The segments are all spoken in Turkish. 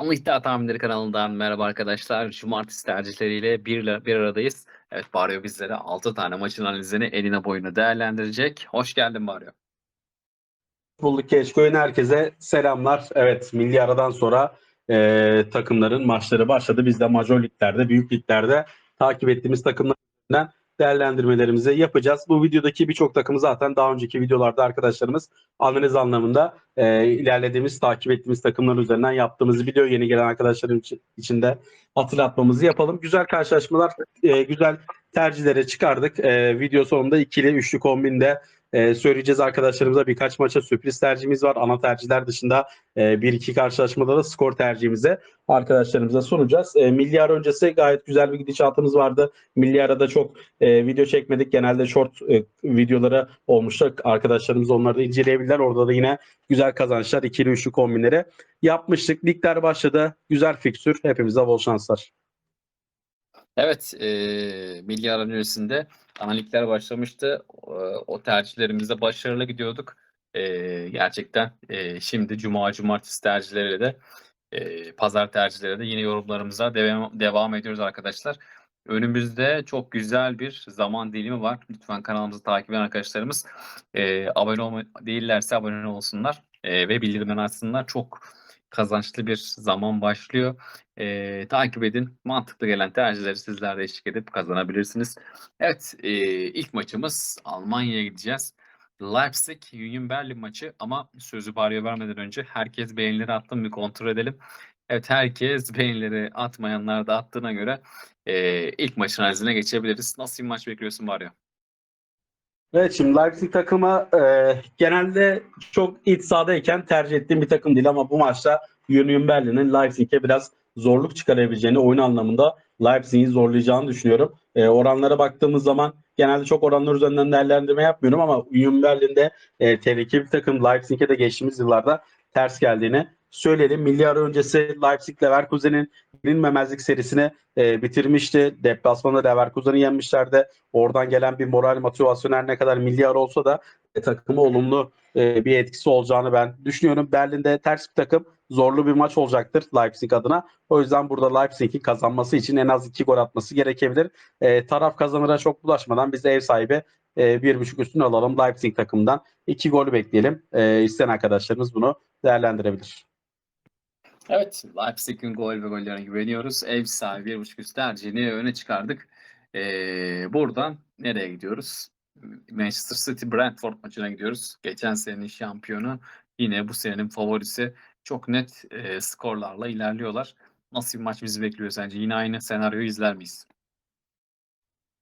Canlı İddia Tahminleri kanalından merhaba arkadaşlar. Cumartesi tercihleriyle bir, bir aradayız. Evet Baryo bizlere 6 tane maçın analizini eline boyuna değerlendirecek. Hoş geldin Baryo. Bulduk Keşkoy'un herkese selamlar. Evet milli aradan sonra e, takımların maçları başladı. Biz de major liglerde, büyük liglerde takip ettiğimiz takımlardan değerlendirmelerimizi yapacağız. Bu videodaki birçok takımı zaten daha önceki videolarda arkadaşlarımız analiz anlamında e, ilerlediğimiz, takip ettiğimiz takımlar üzerinden yaptığımız video yeni gelen arkadaşlarım için, de hatırlatmamızı yapalım. Güzel karşılaşmalar, e, güzel tercihlere çıkardık. E, video sonunda ikili, üçlü kombinde e, söyleyeceğiz arkadaşlarımıza birkaç maça sürpriz tercihimiz var. Ana tercihler dışında e, bir iki karşılaşmada da skor tercihimizi arkadaşlarımıza sunacağız. E, milli ara öncesi gayet güzel bir gidişatımız vardı. Milli arada çok e, video çekmedik. Genelde short e, videoları olmuştu. Arkadaşlarımız onları da inceleyebilirler. Orada da yine güzel kazançlar, ikili üçlü kombinleri yapmıştık. Ligler başladı. Güzel fikstür. Hepimize bol şanslar. Evet, e, milli ara öncesinde analitler başlamıştı. O, tercihlerimizde başarılı gidiyorduk. E, gerçekten e, şimdi cuma, cumartesi tercihleriyle de e, pazar tercihleriyle de yine yorumlarımıza devam, devam ediyoruz arkadaşlar. Önümüzde çok güzel bir zaman dilimi var. Lütfen kanalımızı takip eden arkadaşlarımız e, abone olma değillerse abone olsunlar e, ve bildirimleri açsınlar. Çok kazançlı bir zaman başlıyor. E, takip edin. Mantıklı gelen tercihleri sizler de eşlik edip kazanabilirsiniz. Evet, e, ilk maçımız Almanya'ya gideceğiz. Leipzig Union Berlin maçı ama sözü Barya vermeden önce herkes beğenileri attı mı bir kontrol edelim. Evet herkes beğenileri atmayanlar da attığına göre e, ilk maçın analizine geçebiliriz. Nasıl bir maç bekliyorsun Barya? Evet şimdi Leipzig takımı e, genelde çok iç sahadayken tercih ettiğim bir takım değil ama bu maçta Union Berlin'in Leipzig'e biraz zorluk çıkarabileceğini oyun anlamında Leipzig'i zorlayacağını düşünüyorum. E, oranlara baktığımız zaman genelde çok oranlar üzerinden değerlendirme yapmıyorum ama Union Berlin'de e, tehlikeli bir takım Leipzig'e de geçtiğimiz yıllarda ters geldiğini söyleyelim. Milli ara öncesi Leipzig Leverkusen'in yenilmemezlik serisini e, bitirmişti. Deplasmanda Leverkusen'i yenmişlerdi. Oradan gelen bir moral motivasyon her ne kadar milli ara olsa da e, takıma olumlu e, bir etkisi olacağını ben düşünüyorum. Berlin'de ters bir takım zorlu bir maç olacaktır Leipzig adına. O yüzden burada Leipzig'in kazanması için en az iki gol atması gerekebilir. E, taraf kazanıra çok bulaşmadan biz ev sahibi e, bir buçuk üstünü alalım Leipzig takımından. iki golü bekleyelim. E, isteyen arkadaşlarımız bunu değerlendirebilir. Evet, Leipzig'in gol ve gollerine güveniyoruz. Ev sahibi bir buçuk üst tercihini öne çıkardık. Ee, buradan nereye gidiyoruz? Manchester City Brentford maçına gidiyoruz. Geçen senenin şampiyonu yine bu senenin favorisi. Çok net e, skorlarla ilerliyorlar. Nasıl bir maç bizi bekliyor sence? Yine aynı senaryoyu izler miyiz?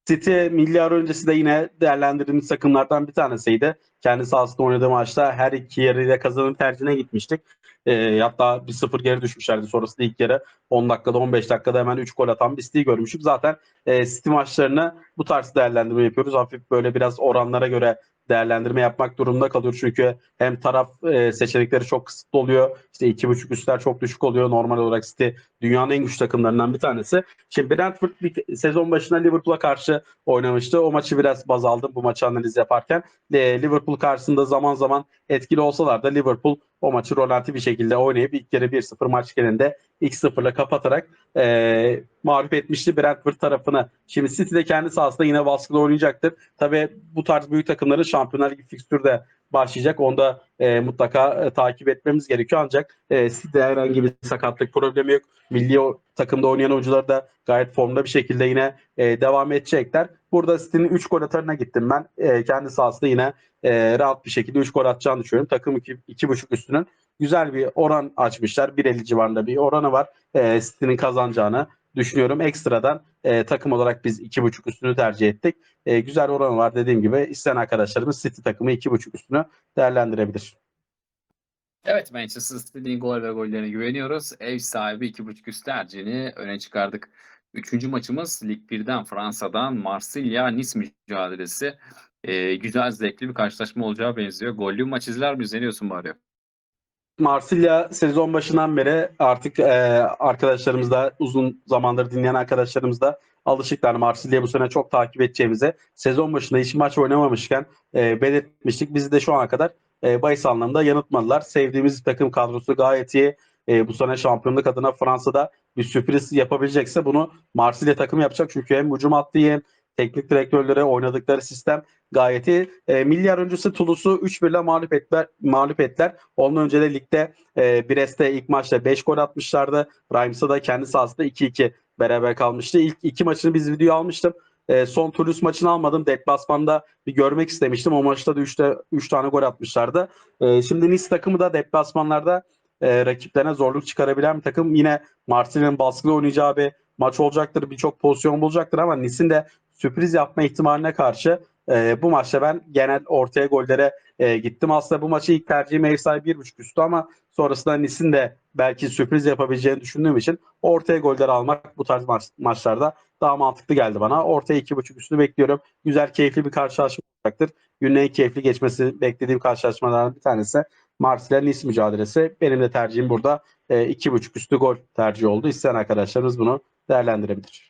City milli ara öncesi de yine değerlendirdiğimiz takımlardan bir tanesiydi. Kendi sahasında oynadığı maçta her iki yarıyla kazanım tercihine gitmiştik. E, hatta bir sıfır geri düşmüşlerdi sonrasında ilk yarı 10 dakikada 15 dakikada hemen 3 gol atan bir City'yi görmüştük. Zaten e, City maçlarını bu tarz değerlendirme yapıyoruz. Hafif böyle biraz oranlara göre değerlendirme yapmak durumunda kalıyor. Çünkü hem taraf e, seçenekleri çok kısıtlı oluyor. İşte iki buçuk üstler çok düşük oluyor. Normal olarak City dünyanın en güçlü takımlarından bir tanesi. Şimdi Brentford bir sezon başında Liverpool'a karşı oynamıştı. O maçı biraz baz aldım bu maçı analiz yaparken. E, Liverpool karşısında zaman zaman etkili olsalar da Liverpool o maçı rolanti bir şekilde oynayıp ilk kere 1-0 maç genelinde ilk sıfırla kapatarak e, mağlup etmişti Brentford tarafını. Şimdi City de kendi sahasında yine baskıda oynayacaktır. Tabii bu tarz büyük takımların Şampiyonlar Ligi fikstürü de başlayacak. Onu da e, mutlaka e, takip etmemiz gerekiyor. Ancak e, City'de herhangi bir sakatlık problemi yok. Milli o, takımda oynayan oyuncular da gayet formda bir şekilde yine e, devam edecekler. Burada City'nin 3 gol atarına gittim ben. E, kendi sahasında yine e, rahat bir şekilde 3 gol atacağını düşünüyorum. Takım 2.5 üstünün güzel bir oran açmışlar. 1.50 civarında bir oranı var. E, City'nin kazanacağını düşünüyorum. Ekstradan e, takım olarak biz 2.5 üstünü tercih ettik. E, güzel oranı var dediğim gibi. İsteyen arkadaşlarımız City takımı 2.5 üstünü değerlendirebilir. Evet Manchester City'nin gol ve gollerine güveniyoruz. Ev sahibi 2.5 üst tercihini öne çıkardık. Üçüncü maçımız Lig 1'den Fransa'dan Marsilya-Nice mücadelesi. Ee, güzel zevkli bir karşılaşma olacağı benziyor. Gollü maç izler mi? İzleniyorsun bari. Marsilya sezon başından beri artık e, arkadaşlarımız da uzun zamandır dinleyen arkadaşlarımız da alışıklar. Marsilya bu sene çok takip edeceğimize sezon başında hiç maç oynamamışken e, belirtmiştik. Bizi de şu ana kadar e, bahis anlamında yanıltmadılar. Sevdiğimiz takım kadrosu gayet iyi. e, bu sene şampiyonluk adına Fransa'da bir sürpriz yapabilecekse bunu Marsilya takımı yapacak. Çünkü hem hücum hattı hem teknik direktörleri oynadıkları sistem gayet iyi. E, milyar öncesi Toulouse'u 3-1 ile mağlup ettiler. Mağlup ettiler. Ondan önce de ligde e, Brest'te ilk maçta 5 gol atmışlardı. Reims da kendi sahasında 2-2 beraber kalmıştı. İlk iki maçını biz video almıştım. E, son Toulouse maçını almadım. Deplasmanda bir görmek istemiştim. O maçta da 3'te 3 tane gol atmışlardı. E, şimdi Nice takımı da deplasmanlarda e, rakiplerine zorluk çıkarabilen bir takım. Yine Marsilya'nın baskılı oynayacağı bir maç olacaktır. Birçok pozisyon bulacaktır ama Nice'in de sürpriz yapma ihtimaline karşı e, bu maçta ben genel ortaya gollere e, gittim. Aslında bu maçı ilk tercihim ev sahibi 1.5 üstü ama sonrasında Nice'in de belki sürpriz yapabileceğini düşündüğüm için ortaya goller almak bu tarz maç, maçlarda daha mantıklı geldi bana. Ortaya 2.5 üstünü bekliyorum. Güzel, keyifli bir karşılaşma olacaktır. Günün en keyifli geçmesi beklediğim karşılaşmalardan bir tanesi Marsilya Nice mücadelesi. Benim de tercihim burada e, 2.5 üstü gol tercihi oldu. İsteyen arkadaşlarımız bunu değerlendirebilir.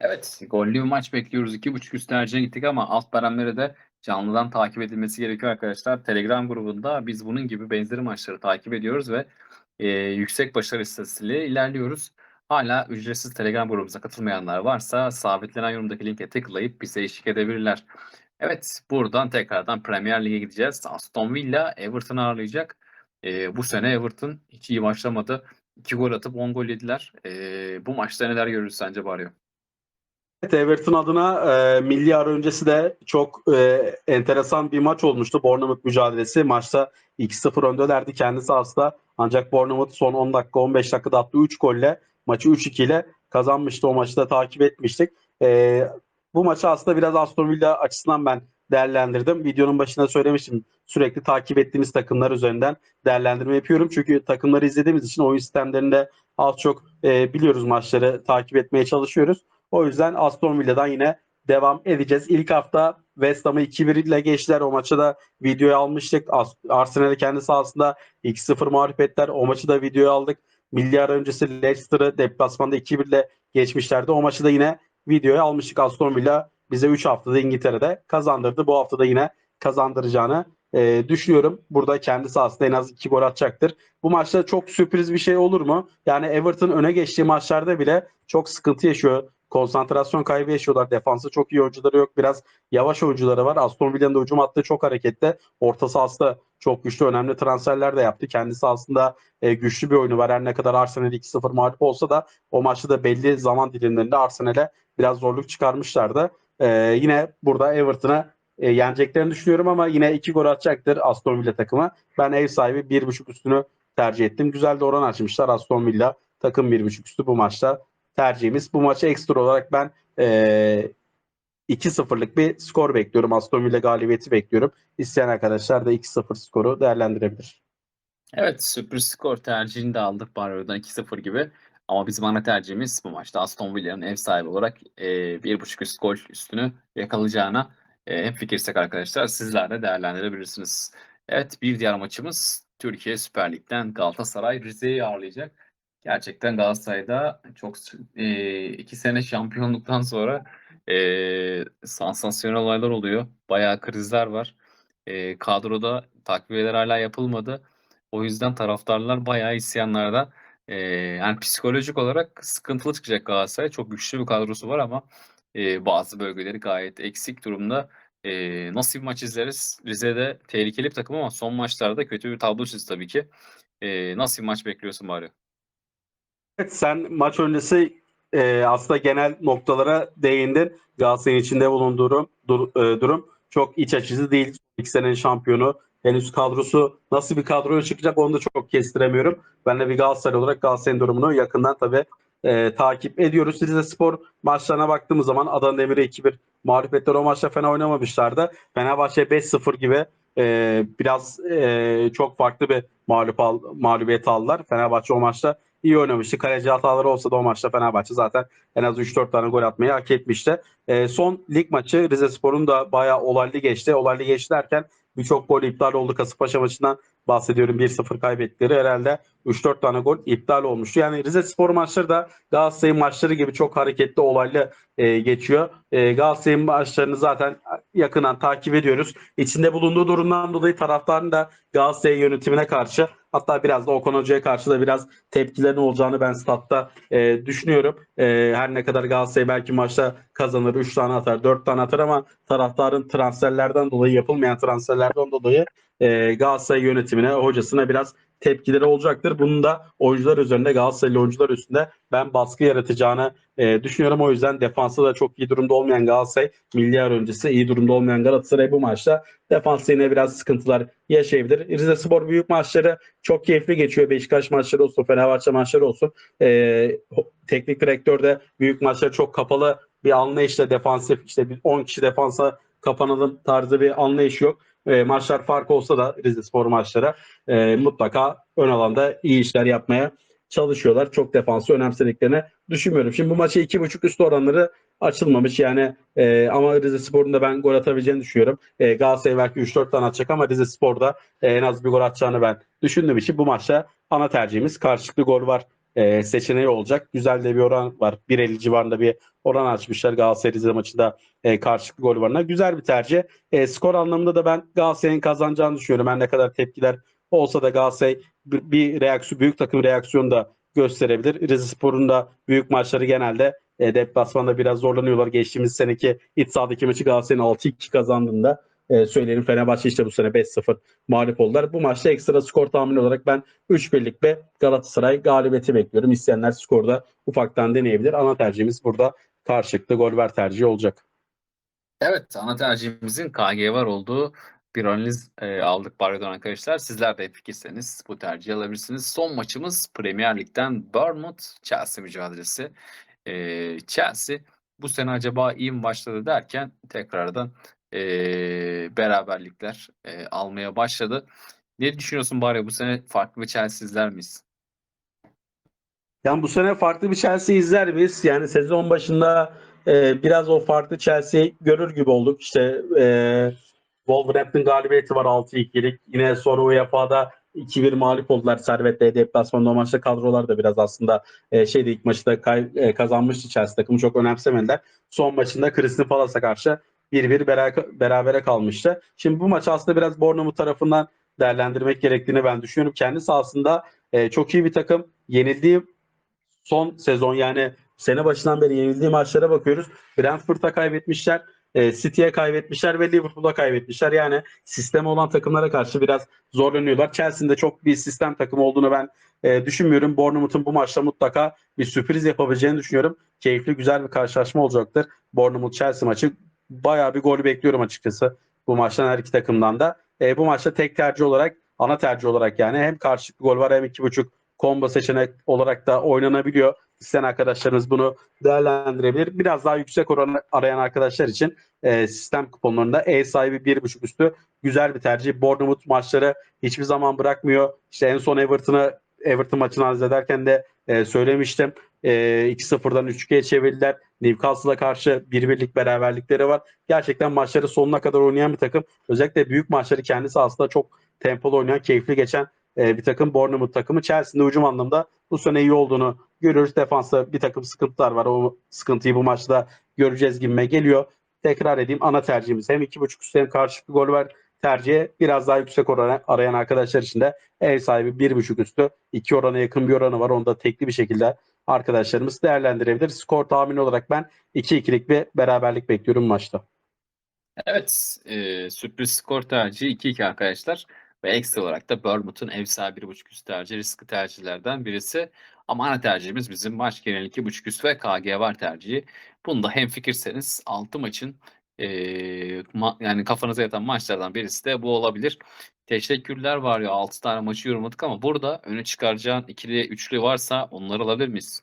Evet, gollü bir maç bekliyoruz. 2.5 üst tercihine gittik ama alt baremleri de canlıdan takip edilmesi gerekiyor arkadaşlar. Telegram grubunda biz bunun gibi benzeri maçları takip ediyoruz ve e, yüksek başarı istatistiğiyle ilerliyoruz. Hala ücretsiz Telegram grubumuza katılmayanlar varsa sabitlenen yorumdaki linke tıklayıp bize eşlik edebilirler. Evet, buradan tekrardan Premier Lig'e gideceğiz. Aston Villa Everton'ı ağırlayacak. E, bu sene Everton hiç iyi başlamadı. 2 gol atıp 10 gol yediler. E, bu maçta neler görürüz sence Barrio? Evet, Everton adına e, milli ara öncesi de çok e, enteresan bir maç olmuştu. Bournemouth mücadelesi. Maçta 2-0 öndelerdi kendi sahasında. Ancak Bournemouth son 10 dakika 15 dakikada attığı 3 golle maçı 3-2 ile kazanmıştı. O maçı da takip etmiştik. E, bu maçı aslında biraz Aston Villa açısından ben değerlendirdim. Videonun başında söylemiştim. Sürekli takip ettiğimiz takımlar üzerinden değerlendirme yapıyorum. Çünkü takımları izlediğimiz için oyun sistemlerinde az çok e, biliyoruz maçları takip etmeye çalışıyoruz. O yüzden Aston Villa'dan yine devam edeceğiz. İlk hafta West Ham'ı 2-1 ile geçtiler. O maçı da videoya almıştık. Arsenal'e kendi sahasında 2-0 mağlup ettiler. O maçı da videoya aldık. Milyar öncesi Leicester'ı deplasmanda 2-1 ile geçmişlerdi. O maçı da yine videoya almıştık. Aston Villa bize 3 haftada İngiltere'de kazandırdı. Bu hafta da yine kazandıracağını e, düşünüyorum. Burada kendi sahasında en az 2 gol atacaktır. Bu maçta çok sürpriz bir şey olur mu? Yani Everton öne geçtiği maçlarda bile çok sıkıntı yaşıyor konsantrasyon kaybı yaşıyorlar. Defansı çok iyi oyuncuları yok. Biraz yavaş oyuncuları var. Aston Villa'nın da hücum hattı çok hareketli. Orta sahası çok güçlü. Önemli transferler de yaptı. Kendisi aslında e, güçlü bir oyunu var. Her ne kadar Arsenal 2-0 mağlup olsa da o maçta da belli zaman dilimlerinde Arsenal'e biraz zorluk çıkarmışlardı. E, yine burada Everton'a e, yeneceklerini düşünüyorum ama yine 2 gol atacaktır Aston Villa takımı. Ben ev sahibi 1.5 üstünü tercih ettim. Güzel de oran açmışlar Aston Villa. Takım 1.5 üstü bu maçta tercihimiz. Bu maçı ekstra olarak ben e, 2-0'lık bir skor bekliyorum. Aston Villa galibiyeti bekliyorum. İsteyen arkadaşlar da 2-0 skoru değerlendirebilir. Evet sürpriz skor tercihini de aldık Barrio'dan 2-0 gibi. Ama bizim ana tercihimiz bu maçta Aston Villa'nın ev sahibi olarak e, 1.5 üst gol üstünü yakalayacağına e, hep fikirsek arkadaşlar sizler de değerlendirebilirsiniz. Evet bir diğer maçımız Türkiye Süper Lig'den Galatasaray Rize'yi ağırlayacak. Gerçekten Galatasaray'da çok e, iki sene şampiyonluktan sonra e, sansasyonel olaylar oluyor. Bayağı krizler var. E, kadroda takviyeler hala yapılmadı. O yüzden taraftarlar bayağı isyanlarda. E, yani psikolojik olarak sıkıntılı çıkacak Galatasaray. Çok güçlü bir kadrosu var ama e, bazı bölgeleri gayet eksik durumda. E, nasıl bir maç izleriz? Rize'de tehlikeli bir takım ama son maçlarda kötü bir tablo çizdi tabii ki. E, nasıl bir maç bekliyorsun bari? Sen maç öncesi e, aslında genel noktalara değindin. Galatasaray'ın içinde bulunduğu dur, e, durum çok iç açıcı değil. İki senenin şampiyonu. Henüz kadrosu nasıl bir kadroya çıkacak onu da çok kestiremiyorum. Ben de bir Galatasaray olarak Galatasaray'ın durumunu yakından tabii e, takip ediyoruz. Rize Spor maçlarına baktığımız zaman Adana Demir'e 2-1 mağlup ettiler. O maçta fena oynamamışlardı. Fenerbahçe 5-0 gibi e, biraz e, çok farklı bir mağlup al, mağlubiyet aldılar. Fenerbahçe o maçta iyi oynamıştı. Kaleci hataları olsa da o maçta Fenerbahçe zaten en az 3-4 tane gol atmayı hak etmişti. E, son lig maçı Rize Spor'un da bayağı olaylı geçti. Olaylı geçti derken birçok gol iptal oldu. Kasımpaşa maçından bahsediyorum 1-0 kaybettikleri herhalde 3-4 tane gol iptal olmuştu. Yani Rize Spor maçları da Galatasaray'ın maçları gibi çok hareketli olaylı e, geçiyor. E, Galatasaray'ın maçlarını zaten yakından takip ediyoruz. İçinde bulunduğu durumdan dolayı taraftarın da Galatasaray yönetimine karşı Hatta biraz da Okan Hoca'ya karşı da biraz tepkilerin olacağını ben statta e, düşünüyorum. E, her ne kadar Galatasaray belki maçta kazanır, 3 tane atar, 4 tane atar ama taraftarın transferlerden dolayı yapılmayan transferlerden dolayı e, Galatasaray yönetimine, hocasına biraz tepkileri olacaktır. Bunun da oyuncular üzerinde, Galatasaraylı oyuncular üstünde ben baskı yaratacağını e, düşünüyorum. O yüzden defansı da çok iyi durumda olmayan Galatasaray, milyar öncesi iyi durumda olmayan Galatasaray bu maçta defansı yine biraz sıkıntılar yaşayabilir. Rize Spor büyük maçları çok keyifli geçiyor. Beşiktaş maçları olsun, Fenerbahçe maçları olsun. E, teknik direktör de büyük maçları çok kapalı bir anlayışla defansif işte bir 10 kişi defansa kapanalım tarzı bir anlayış yok. E, maçlar fark olsa da Rize Spor maçları e, mutlaka ön alanda iyi işler yapmaya çalışıyorlar. Çok defansı önemsediklerini düşünmüyorum. Şimdi bu maçı 2.5 üst oranları açılmamış yani e, ama Rize Spor'un da ben gol atabileceğini düşünüyorum. E, Galatasaray belki 3-4 tane atacak ama Rize Spor'da e, en az bir gol atacağını ben düşündüğüm için bu maçta ana tercihimiz karşılıklı gol var e, seçeneği olacak. Güzel de bir oran var. 1.50 civarında bir oran açmışlar Galatasaray Rize maçında e, karşılıklı gol varına. Güzel bir tercih. E, skor anlamında da ben Galatasaray'ın kazanacağını düşünüyorum. Ben ne kadar tepkiler olsa da Galatasaray bir, bir reaksiyon, büyük takım reaksiyonu da gösterebilir. Rize Spor'un da büyük maçları genelde e, deplasmanda biraz zorlanıyorlar. Geçtiğimiz seneki iç sahadaki maçı Galatasaray'ın 6-2 kazandığında e, söyleyelim Fenerbahçe işte bu sene 5-0 mağlup oldular. Bu maçta ekstra skor tahmini olarak ben 3 birlik ve Galatasaray galibiyeti bekliyorum. İsteyenler skorda ufaktan deneyebilir. Ana tercihimiz burada karşılıklı gol ver tercihi olacak. Evet, ana tercihimizin KG var olduğu bir analiz e, aldık Baryo'dan arkadaşlar. Sizler de fikirseniz bu tercihi alabilirsiniz. Son maçımız Premier Lig'den Bournemouth Chelsea mücadelesi. E, Chelsea bu sene acaba iyi mi başladı derken tekrardan e, beraberlikler e, almaya başladı. Ne düşünüyorsun Baryo? Bu sene farklı bir Chelsea izler miyiz? Yani bu sene farklı bir Chelsea izler miyiz? Yani sezon başında e, biraz o farklı Chelsea'yi görür gibi olduk. İşte e, Wolverhampton galibiyeti var 6-2'lik. Yine sonra UEFA'da 2-1 mağlup oldular Servet'le deplasmanda o maçta kadrolar da biraz aslında e, şeydi ilk maçı da kay, e, kazanmıştı Chelsea takımı çok önemsemediler. Son maçında Crystal Palace'a karşı 1-1 beraber, berabere kalmıştı. Şimdi bu maç aslında biraz Bournemouth tarafından değerlendirmek gerektiğini ben düşünüyorum. Kendi sahasında e, çok iyi bir takım. Yenildiği son sezon yani sene başından beri yenildiği maçlara bakıyoruz. Brentford'a kaybetmişler. E, City'ye kaybetmişler ve Liverpool'a kaybetmişler. Yani sistem olan takımlara karşı biraz zorlanıyorlar. Chelsea'nin de çok bir sistem takımı olduğunu ben e, düşünmüyorum. Bournemouth'un bu maçta mutlaka bir sürpriz yapabileceğini düşünüyorum. Keyifli güzel bir karşılaşma olacaktır. Bournemouth-Chelsea maçı bayağı bir gol bekliyorum açıkçası bu maçtan her iki takımdan da. E, bu maçta tek tercih olarak ana tercih olarak yani hem karşılıklı gol var hem iki buçuk combo seçenek olarak da oynanabiliyor. İsteyen arkadaşlarımız bunu değerlendirebilir. Biraz daha yüksek oran arayan arkadaşlar için e, sistem kuponlarında ev sahibi 1.5 üstü güzel bir tercih. Bournemouth maçları hiçbir zaman bırakmıyor. İşte en son Everton'ı Everton maçını analiz ederken de e, söylemiştim. E, 2-0'dan 3-2'ye çevirdiler. Newcastle'a karşı bir birlik beraberlikleri var. Gerçekten maçları sonuna kadar oynayan bir takım. Özellikle büyük maçları kendisi aslında çok tempolu oynayan, keyifli geçen e, bir takım. Bournemouth takımı. Chelsea'nin hücum anlamda bu sene iyi olduğunu görüyoruz. Defansta bir takım sıkıntılar var. O sıkıntıyı bu maçta göreceğiz gibime geliyor. Tekrar edeyim ana tercihimiz hem 2.5 üstü hem karşılıklı gol var tercihe biraz daha yüksek oranı arayan arkadaşlar için de ev sahibi 1.5 üstü 2 orana yakın bir oranı var. Onu da tekli bir şekilde arkadaşlarımız değerlendirebilir. Skor tahmini olarak ben 2-2'lik bir beraberlik bekliyorum maçta. Evet, e, sürpriz skor tercihi 2-2 arkadaşlar. Ve ekstra olarak da Bournemouth'un ev sahibi 1.5 üst tercihi riskli tercihlerden birisi. Ama ana tercihimiz bizim maç genel 2.5 üst ve KG var tercihi. Bunda hem fikirseniz 6 maçın e, yani kafanıza yatan maçlardan birisi de bu olabilir. Teşekkürler var ya 6 tane maçı yorumladık ama burada öne çıkaracağın ikili üçlü varsa onları alabilir miyiz?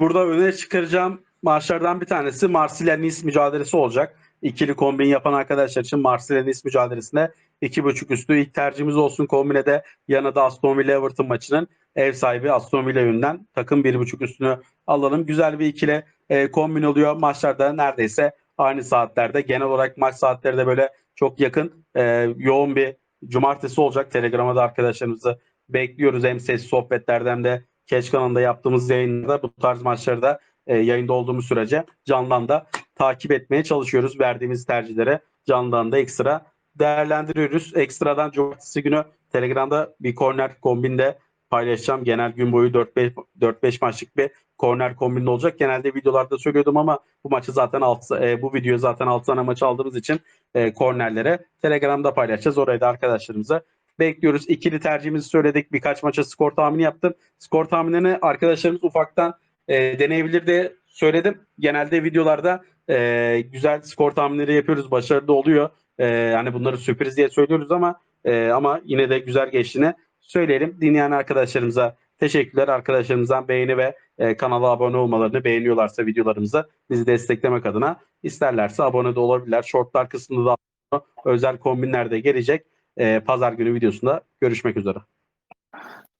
Burada öne çıkaracağım maçlardan bir tanesi Marsilya Nice mücadelesi olacak. İkili kombin yapan arkadaşlar için Marsilya Nice mücadelesinde 2.5 üstü ilk tercihimiz olsun. Kombine de yanında Aston Villa Everton maçının ev sahibi Aston Villa yönünden takım 1.5 üstünü alalım. Güzel bir ikili kombin oluyor. Maçlarda neredeyse aynı saatlerde. Genel olarak maç saatleri de böyle çok yakın. E, yoğun bir cumartesi olacak. Telegram'a da arkadaşlarımızı bekliyoruz. Hem ses sohbetlerden de Keş kanalında yaptığımız yayınlarda bu tarz maçları da e, yayında olduğumuz sürece candan da takip etmeye çalışıyoruz. Verdiğimiz tercihlere candan da ekstra değerlendiriyoruz. Ekstradan cumartesi günü Telegram'da bir korner kombinde paylaşacağım. Genel gün boyu 4-5 4-5 maçlık bir korner kombinde olacak. Genelde videolarda söylüyordum ama bu maçı zaten alt, e, bu videoyu zaten 6 tane maç aldığımız için e, kornerlere Telegram'da paylaşacağız. Oraya da arkadaşlarımıza bekliyoruz. İkili tercihimizi söyledik. Birkaç maça skor tahmini yaptım. Skor tahminini arkadaşlarımız ufaktan e, deneyebilir diye söyledim. Genelde videolarda e, güzel skor tahminleri yapıyoruz. Başarılı oluyor. E, hani bunları sürpriz diye söylüyoruz ama e, ama yine de güzel geçtiğini söyleyelim. Dinleyen arkadaşlarımıza teşekkürler. Arkadaşlarımızdan beğeni ve e, kanala abone olmalarını beğeniyorlarsa videolarımıza bizi desteklemek adına isterlerse abone de olabilirler. Shortlar kısmında da özel kombinler de gelecek. E, Pazar günü videosunda görüşmek üzere.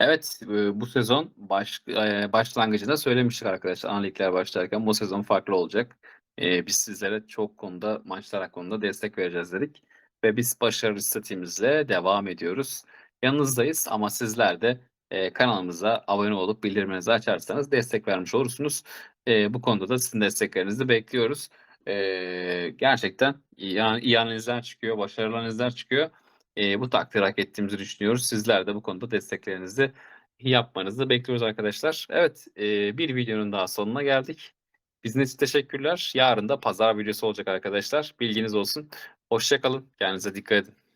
Evet, e, bu sezon baş, e, başlangıcında söylemiştik arkadaşlar analitikler başlarken bu sezon farklı olacak. E, Biz sizlere çok konuda maçlar hakkında destek vereceğiz dedik ve biz başarılı istatiğimizle devam ediyoruz. Yanınızdayız ama sizler de e, kanalımıza abone olup bildirimlerinizi açarsanız destek vermiş olursunuz. E, Bu konuda da sizin desteklerinizi bekliyoruz. E, Gerçekten iyi, iyi analizler çıkıyor, başarılı analizler çıkıyor. E, bu takdir hak ettiğimizi düşünüyoruz. Sizler de bu konuda desteklerinizi yapmanızı bekliyoruz arkadaşlar. Evet, e, bir videonun daha sonuna geldik. Bizim için teşekkürler. Yarın da pazar videosu olacak arkadaşlar. Bilginiz olsun. Hoşça kalın. Kendinize dikkat edin.